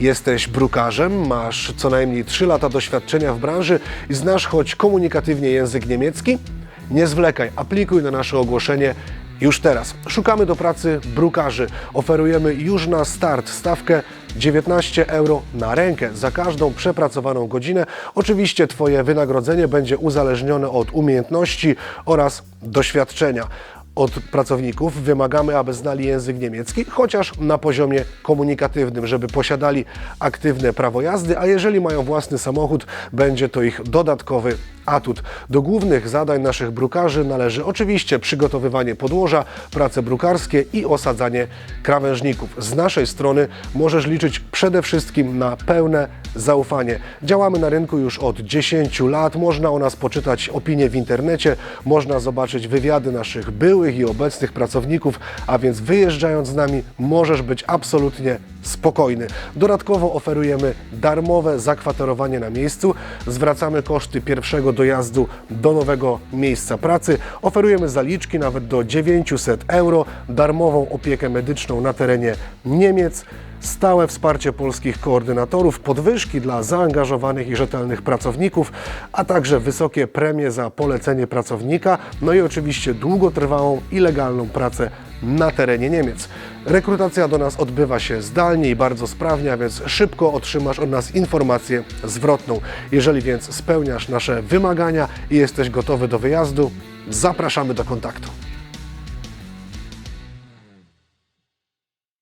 Jesteś brukarzem, masz co najmniej 3 lata doświadczenia w branży i znasz choć komunikatywnie język niemiecki? Nie zwlekaj, aplikuj na nasze ogłoszenie już teraz. Szukamy do pracy brukarzy. Oferujemy już na start stawkę 19 euro na rękę za każdą przepracowaną godzinę. Oczywiście Twoje wynagrodzenie będzie uzależnione od umiejętności oraz doświadczenia. Od pracowników. Wymagamy, aby znali język niemiecki, chociaż na poziomie komunikatywnym, żeby posiadali aktywne prawo jazdy, a jeżeli mają własny samochód, będzie to ich dodatkowy atut. Do głównych zadań naszych brukarzy należy oczywiście przygotowywanie podłoża, prace brukarskie i osadzanie krawężników. Z naszej strony możesz liczyć przede wszystkim na pełne zaufanie. Działamy na rynku już od 10 lat, można o nas poczytać opinie w internecie, można zobaczyć wywiady naszych byłych i obecnych pracowników, a więc wyjeżdżając z nami możesz być absolutnie spokojny. Dodatkowo oferujemy darmowe zakwaterowanie na miejscu, zwracamy koszty pierwszego dojazdu do nowego miejsca pracy, oferujemy zaliczki nawet do 900 euro, darmową opiekę medyczną na terenie Niemiec, stałe wsparcie polskich koordynatorów, podwyżki dla zaangażowanych i rzetelnych pracowników, a także wysokie premie za polecenie pracownika, no i oczywiście długotrwałą i legalną pracę na terenie Niemiec. Rekrutacja do nas odbywa się zdalnie i bardzo sprawnie, a więc szybko otrzymasz od nas informację zwrotną. Jeżeli więc spełniasz nasze wymagania i jesteś gotowy do wyjazdu, zapraszamy do kontaktu.